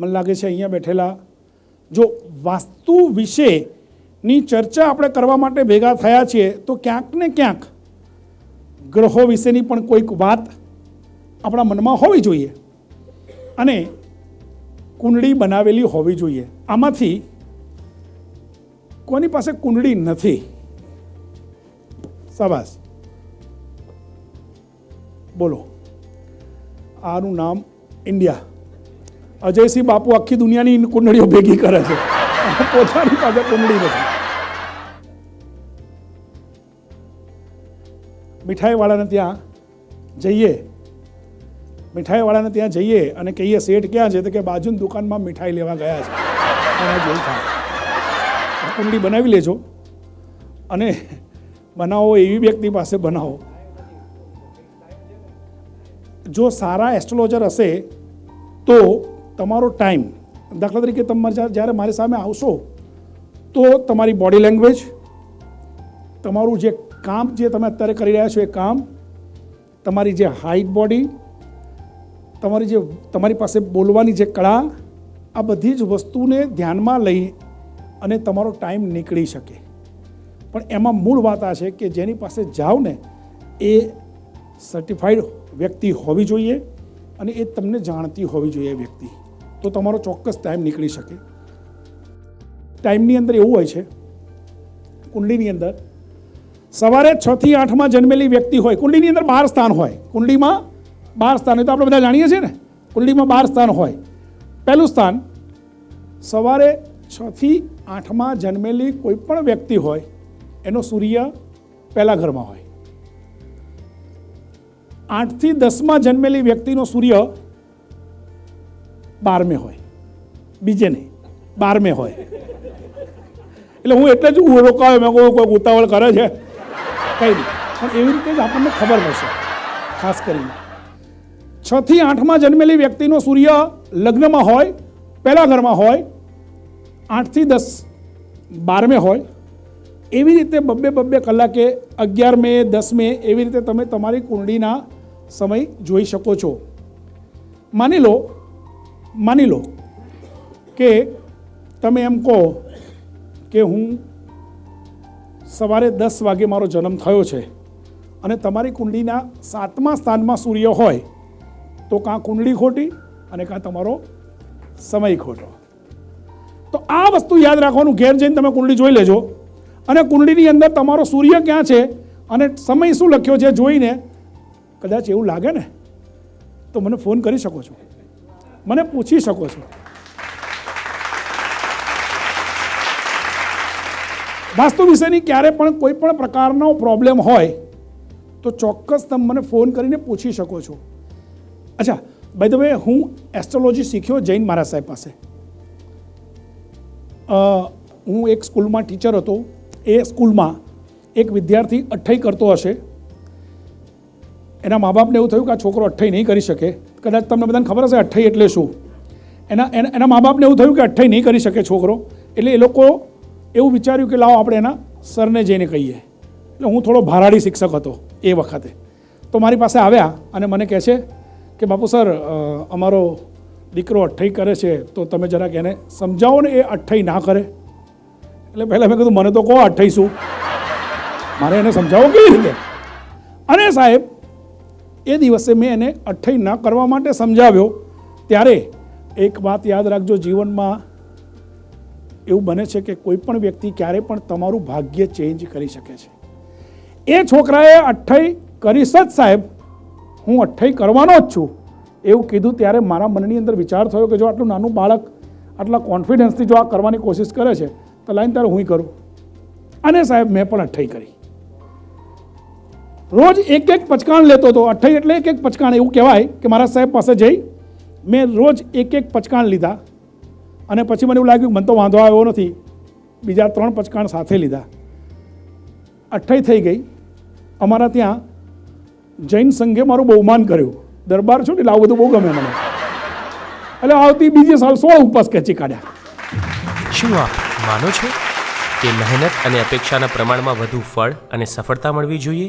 મને લાગે છે અહીંયા બેઠેલા. જો વાસ્તુ વિશેની ચર્ચા આપણે કરવા માટે ભેગા થયા છીએ, તો ક્યાંક ને ક્યાંક ગ્રહો વિશેની પણ કોઈક વાત આપણા મનમાં હોવી જોઈએ અને કુંડળી બનાવેલી હોવી જોઈએ. આમાંથી કોની પાસે કુંડળી નથી? સાબાસ બોલો. આનું નામ ઇન્ડિયા. અજયસિંહ બાપુ આખી દુનિયાની કુંડળીઓ ભેગી કરે છે. પોતાની પાસે કુંડળી નથી. મીઠાઈવાળાને ત્યાં જઈએ. મીઠાઈવાળાને ત્યાં જઈએ અને કહીએ, શેઠ ક્યાં છે? તો કે, બાજુની દુકાનમાં મીઠાઈ લેવા ગયા છે. એના જેવું થાય. કુંડળી બનાવી લેજો. અને બનાવો એવી વ્યક્તિ પાસે બનાવો. જો સારા એસ્ટ્રોલોજર હશે, તો તમારો ટાઈમ, દાખલા તરીકે તમારે જ્યારે મારી સામે આવશો, તો તમારી બોડી લેંગ્વેજ તમારું જે કામ જે તમે અત્યારે કરી રહ્યા છો એ કામ, તમારી જે હાઈટ બોડી તમારી જે તમારી પાસે બોલવાની જે કળા, આ બધી જ વસ્તુને ધ્યાનમાં લઈ અને તમારો ટાઈમ નીકળી શકે. પણ એમાં મૂળ વાત આ છે કે જેની પાસે જાઓ ને, એ સર્ટિફાઈડ વ્યક્તિ હોવી જોઈએ અને એ તમને જાણતી હોવી જોઈએ વ્યક્તિ. તો તમારો ચોક્કસ ટાઈમ નીકળી શકે. ટાઈમની અંદર એવું હોય છે, કુંડલીની અંદર, સવારે છથી આઠમાં જન્મેલી વ્યક્તિ હોય, કુંડલીની અંદર બાર સ્થાન હોય. કુંડલીમાં બાર સ્થાન હોય, તો આપણે બધા જાણીએ છીએ ને? કુંડલીમાં બાર સ્થાન હોય. પહેલું સ્થાન, સવારે છથી આઠમાં જન્મેલી કોઈ પણ વ્યક્તિ હોય, એનો સૂર્ય પહેલા ઘરમાં હોય. આઠથી દસમાં જન્મેલી વ્યક્તિનો સૂર્ય બારમે હોય. બીજે નહીં. બારમે હોય. એટલે હું એટલે જ રોકાયો. મેં કહું કોઈ ઉતાવળ કરે છે? કંઈ નહીં. પણ એવી રીતે જ આપણને ખબર પડશે, ખાસ કરીને. છ થી આઠમાં જન્મેલી વ્યક્તિનો સૂર્ય લગ્નમાં હોય, પહેલા ઘરમાં હોય, આઠથી દસ બારમે હોય. એવી રીતે બબ્બે બબ્બે કલાકે અગિયાર મે દસ મે એવી રીતે તમે તમારી કુંડળીના સમય જોઈ શકો છો. માની લો માની લો કે તમે એમ કહો કે હું સવારે દસ વાગે મારો જન્મ થયો છે અને તમારી કુંડલીના સાતમા સ્થાનમાં સૂર્ય હોય તો કાં કુંડળી ખોટી અને કાં તમારો સમય ખોટો. તો આ વસ્તુ યાદ રાખવાનું, ઘેર જઈને તમે કુંડલી જોઈ લેજો. અને કુંડળીની અંદર તમારો સૂર્ય ક્યાં છે અને સમય શું લખ્યો છે જોઈને કદાચ એવું લાગે ને? તો મને ફોન કરી શકો છો. મને પૂછી શકો છો. વાસ્તુ વિશેની ક્યારે પણ કોઈ પણ પ્રકારનો પ્રોબ્લેમ હોય, તો ચોક્કસ તમે મને ફોન કરીને પૂછી શકો છો. અચ્છા બાય ધ વે હું એસ્ટ્રોલોજી શીખ્યો જૈન મહારાજ સાહેબ પાસે. હું એક સ્કૂલમાં ટીચર હતો. એ સ્કૂલમાં એક વિદ્યાર્થી અઠ્ઠાઈ કરતો હશે. એના મા બાપને એવું થયું કે આ છોકરો અઠ્ઠાઈ નહીં કરી શકે. કદાચ તમને બધાને ખબર હશે, અઠ્ઠાઈ એટલે શું? એના એના એના મા બાપને એવું થયું કે અઠ્ઠાઈ નહીં કરી શકે છોકરો, એટલે એ લોકો એવું વિચાર્યું કે લાવો આપણે એના સરને જઈને કહીએ. એટલે હું થોડો ભારાડી શિક્ષક હતો એ વખતે. તો મારી પાસે આવ્યા અને મને કહે છે કે, બાપુ સર અમારો દીકરો અઠ્ઠાઈ કરે છે, તો તમે જરાક એને સમજાવો ને એ અઠ્ઠાઈ ના કરે. એટલે પહેલાં મેં કીધું, મને તો કહો અઠ્ઠાઈ શું? મારે એને સમજાવો કેવી રીતે? અને સાહેબ એ દિવસે મેં એને અઠ્ઠાઈ ન કરવા માટે સમજાવ્યો. ત્યારે એક વાત યાદ રાખજો, જીવનમાં એવું બને છે કે કોઈ પણ વ્યક્તિ ક્યારે પણ તમારું ભાગ્ય ચેન્જ કરી શકે છે. એ છોકરાએ અઠ્ઠાઈ કરીશ જ સાહેબ. હું અઠ્ઠાઈ કરવાનો જ છું. એવું કીધું ત્યારે મારા મનની અંદર વિચાર થયો કે જો આટલું નાનું બાળક આટલા કોન્ફિડન્સથી જો આ કરવાની કોશિશ કરે છે, તો લાઈન ત્યારે હું કરું. અને સાહેબ મેં પણ અઠ્ઠાઈ કરી. રોજ એક એક પચકાણ લેતો હતો. અઠ્ઠાઈ એટલે એક એક પચકાણ એવું કહેવાય કે મારા સાહેબ પાસે જઈ મેં રોજ એક એક પચકાણ લીધા અને પછી મને એવું લાગ્યું મને તો વાંધો આવ્યો નથી. બીજા ત્રણ પચકાણ સાથે લીધા. અઠ્ઠાઈ થઈ ગઈ. અમારા ત્યાં જૈન સંઘે મારું બહુમાન કર્યું. દરબાર છો ને એટલે આવું બધું બહુ ગમે મને. એટલે આવતી બીજે સાલ સોળ ઉપવાસ ખેંચી કાઢ્યા. શું આપ માનો છો કે મહેનત અને અપેક્ષાના પ્રમાણમાં વધુ ફળ અને સફળતા મળવી જોઈએ?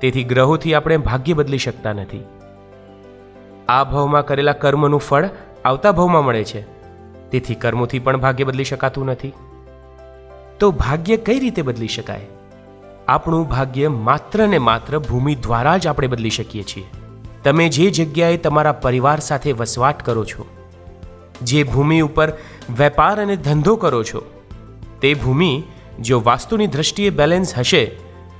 તેથી ગ્રહોથી આપણે ભાગ્ય બદલી શકતા નથી. આ ભાવમાં કરેલા કર્મનું ફળ આવતા ભાવમાં મળે છે. તેથી કર્મોથી પણ ભાગ્ય બદલી શકાતું નથી. તો ભાગ્ય કઈ રીતે બદલી શકાય? આપણું ભાગ્ય માત્ર ને માત્ર ભૂમિ દ્વારા જ આપણે બદલી શકીએ છીએ. તમે જે જગ્યાએ તમારા પરિવાર સાથે વસવાટ કરો છો, જે ભૂમિ ઉપર વેપાર અને ધંધો કરો છો, તે ભૂમિ જો વાસ્તુની દ્રષ્ટિએ બેલેન્સ હશે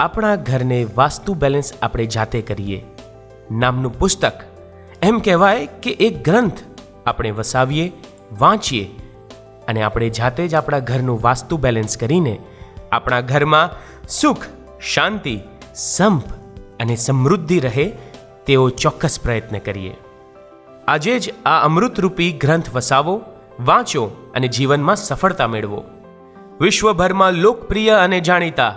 આપણા ઘરને વાસ્તુ બેલેન્સ આપણે જાતે કરીએ. નામનું પુસ્તક એમ કહેવાય કે એક ગ્રંથ આપણે વસાવીએ, વાંચીએ અને આપણે જાતે જ આપણા ઘરનું વાસ્તુ બેલેન્સ કરીને આપણા ઘરમાં સુખ, શાંતિ, સંપ અને સમૃદ્ધિ રહે તેવો ચોક્કસ પ્રયત્ન કરીએ. આજે જ આ અમૃતરૂપી ગ્રંથ વસાવો, વાંચો અને જીવનમાં સફળતા મેળવો. વિશ્વભરમાં લોકપ્રિય અને જાણીતા